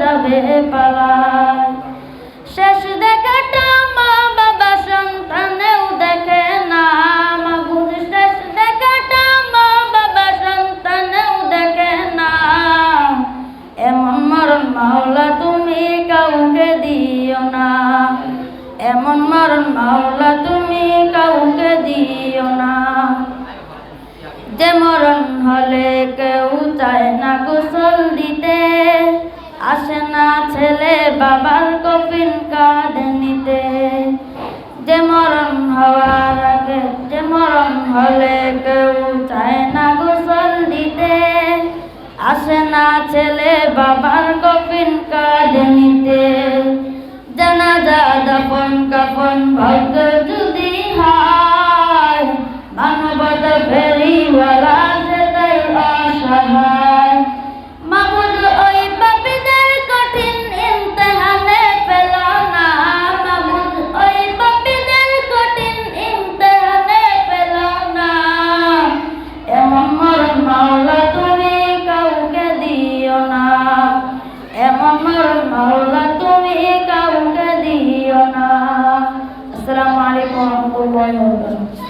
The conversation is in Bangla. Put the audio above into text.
যাবে পালায়। শেষ মা বাবা সন্তানেও দেখে না। মাগুর শেষ মা বাবা সন্তানেও দেখে না। এমন মরণ মাওলা তুমি কাউকে দিও না। এমন মরণ মাওলা তুমি কাউকে দিও না। যে মরণ হলে কেউ চায় না গোসল দিতে। বাবার কফিন কাঁধে নিতে। যে মরণ হওয়ার আগে, যে মরণ হলে কেউ চায় না গোসল দিতে। আসে না ছেলে বাবার কফিন কাঁধে নিতে। জানাজা দফন কাফন ভাগ্য যদি হয়, মানবতা ফেরিওয়ালা সেটাই অসহায় মাওলা তুমি কাউকে দিও না। এমন মাওলা তুমি কাউকে দিও না। আসসালামু আলাইকুম ওয়া রাহমাতুল্লাহি ওয়া বারাকাতুহু